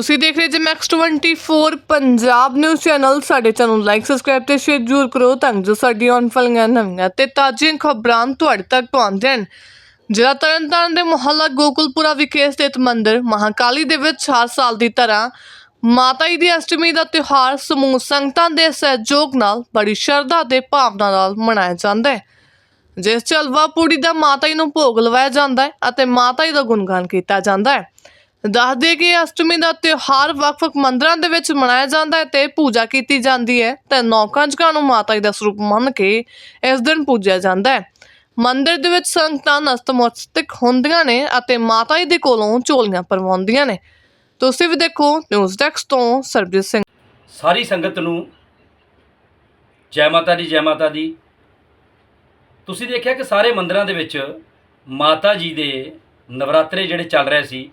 ਤੁਸੀਂ ਦੇਖ ਰਹੇ G Max 24 Punjab news channel ਸਾਡੇ ਚੈਨਲ ਨੂੰ ਲਾਈਕ ਸਬਸਕ੍ਰਾਈਬ ਤੇ ਸ਼ੇਅਰ ਜ਼ਰੂਰ ਕਰੋ ਤਾਂ ਜੋ ਸਾਡੀ ਆਉਣ ਵਾਲੀਆਂ ਨਵੀਆਂ ਤੇ ਤਾਜ਼ੀਆਂ ਖਬਰਾਂ ਤੁਹਾਡੇ ਤੱਕ ਪਹੁੰਚਣ ਜ਼ਿਲ੍ਹਾ ਤਰਨਤਾਰਨ ਦੇ ਮੁਹੱਲਾ ਗੋਕੁਲਪੁਰਾ ਵਿਖੇ ਸਥਿਤ ਮੰਦਿਰ ਮਹਾਕਾਲੀ ਦੇ ਵਿੱਚ ਹਰ ਸਾਲ ਦੀ ਤਰ੍ਹਾਂ ਮਾਤਾ ਜੀ ਦੀ ਅਸ਼ਟਮੀ ਦਾ ਤਿਉਹਾਰ ਸਮੂਹ ਸੰਗਤਾਂ ਦੇ ਸਹਿਯੋਗ ਨਾਲ ਬੜੀ ਸ਼ਰਧਾ ਤੇ ਭਾਵਨਾ ਨਾਲ ਮਨਾਇਆ ਜਾਂਦਾ ਹੈ। ਜਿਸ ਚ ਹਲਵਾ ਪੂੜੀ ਦਾ ਮਾਤਾ ਜੀ ਨੂੰ ਭੋਗ ਲਵਾਇਆ ਜਾਂਦਾ ਹੈ ਅਤੇ ਮਾਤਾ ਜੀ ਦਾ ਗੁਣਗਾਨ ਕੀਤਾ ਜਾਂਦਾ ਹੈ। ਦੱਸਦੇ ਕਿ ਅਸ਼ਟਮੀ ਦਾ ਤਿਉਹਾਰ ਵੱਖ-ਵੱਖ ਮੰਦਰਾਂ ਦੇ ਵਿੱਚ ਮਨਾਇਆ ਜਾਂਦਾ ਹੈ ਤੇ ਪੂਜਾ ਕੀਤੀ ਜਾਂਦੀ ਹੈ ਤੇ ਨੌਕੰਜਕਾਂ ਨੂੰ ਮਾਤਾ ਜੀ ਦਾ ਸਰੂਪ ਮੰਨ ਕੇ ਇਸ ਦਿਨ ਪੂਜਿਆ ਜਾਂਦਾ ਹੈ। ਮੰਦਿਰ ਦੇ ਵਿੱਚ ਸੰਗਤਾਂ ਨਤਮਸਤਕ ਹੁੰਦੀਆਂ ਨੇ ਅਤੇ ਮਾਤਾ ਜੀ ਦੇ ਕੋਲੋਂ ਝੋਲੀਆਂ ਪਰਵਾਉਂਦੀਆਂ ਨੇ। ਤੁਸੀਂ ਵੀ ਦੇਖੋ ਨਿਊਜ਼ ਡੈਸਕ ਤੋਂ ਸਰਬਜੀਤ ਸਿੰਘ। ਸਾਰੀ ਸੰਗਤ ਨੂੰ ਜੈ ਮਾਤਾ ਦੀ, ਜੈ ਮਾਤਾ ਦੀ। ਤੁਸੀਂ ਦੇਖਿਆ ਕਿ ਸਾਰੇ ਮੰਦਰਾਂ ਦੇ ਵਿੱਚ ਮਾਤਾ ਜੀ ਦੇ ਨਵਰਾਤਰੇ ਜਿਹੜੇ ਚੱਲ ਰਹੇ ਸੀ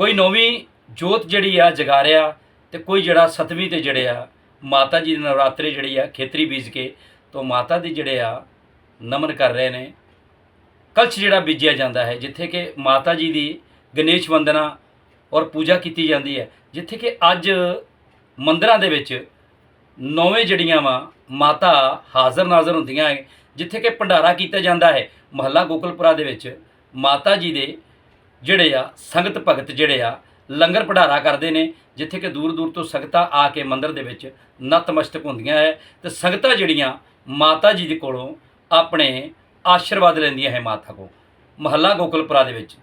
ਕੋਈ ਨੌਵੀਂ ਜੋਤ ਜਿਹੜੀ ਆ, ਜਗਾ ਰਿਹਾ ਤੇ ਕੋਈ ਜਿਹੜਾ ਸਤਵੀਂ ਤੇ ਜਿਹੜੇ ਆ, ਮਾਤਾ ਜੀ ਦੇ ਨਵਰਾਤਰੇ ਜਿਹੜੀ ਆ, ਖੇਤਰੀ ਬੀਜ ਕੇ ਤੋਂ ਮਾਤਾ ਦੇ ਜਿਹੜੇ ਆ, ਨਮਨ ਕਰ ਰਹੇ ਨੇ। ਕਲਸ਼ ਜਿਹੜਾ ਬੀਜਿਆ ਜਾਂਦਾ ਹੈ, ਜਿੱਥੇ ਕਿ ਮਾਤਾ ਜੀ ਦੀ ਗਣੇਸ਼ ਵੰਦਨਾ ਔਰ ਪੂਜਾ ਕੀਤੀ ਜਾਂਦੀ ਹੈ, ਜਿੱਥੇ ਕਿ ਅੱਜ ਮੰਦਰਾਂ ਦੇ ਵਿੱਚ ਨੌਵੇਂ ਜੜੀਆਂ ਵਾ, ਮਾਤਾ ਹਾਜ਼ਰ ਨਾਜ਼ਰ ਹੁੰਦੀਆਂ ਹੈ, ਜਿੱਥੇ ਕਿ ਭੰਡਾਰਾ ਕੀਤਾ ਜਾਂਦਾ ਹੈ। ਮਹੱਲਾ ਗੋਕਲਪੁਰਾ ਦੇ ਵਿੱਚ ਮਾਤਾ ਜੀ ਦੇ ਜਿਹੜੇ ਆ, ਸੰਗਤ ਭਗਤ ਜਿਹੜੇ ਆ, ਲੰਗਰ ਭੰਡਾਰਾ ਕਰਦੇ ਨੇ, ਜਿੱਥੇ ਕਿ ਦੂਰ ਦੂਰ ਤੋਂ ਸੰਗਤਾਂ ਆ ਕੇ ਮੰਦਿਰ ਦੇ ਵਿੱਚ ਨਤਮਸਤਕ ਹੁੰਦੀਆਂ ਹੈ ਤੇ ਸੰਗਤਾਂ ਜਿਹੜੀਆਂ ਮਾਤਾ ਜੀ ਦੇ ਕੋਲੋਂ ਆਪਣੇ ਆਸ਼ੀਰਵਾਦ ਲੈਂਦੀਆਂ ਹੈ ਮਾਤਾ ਕੋ। ਮਹੱਲਾ ਗੋਕਲਪੁਰਾ ਦੇ ਵਿੱਚ।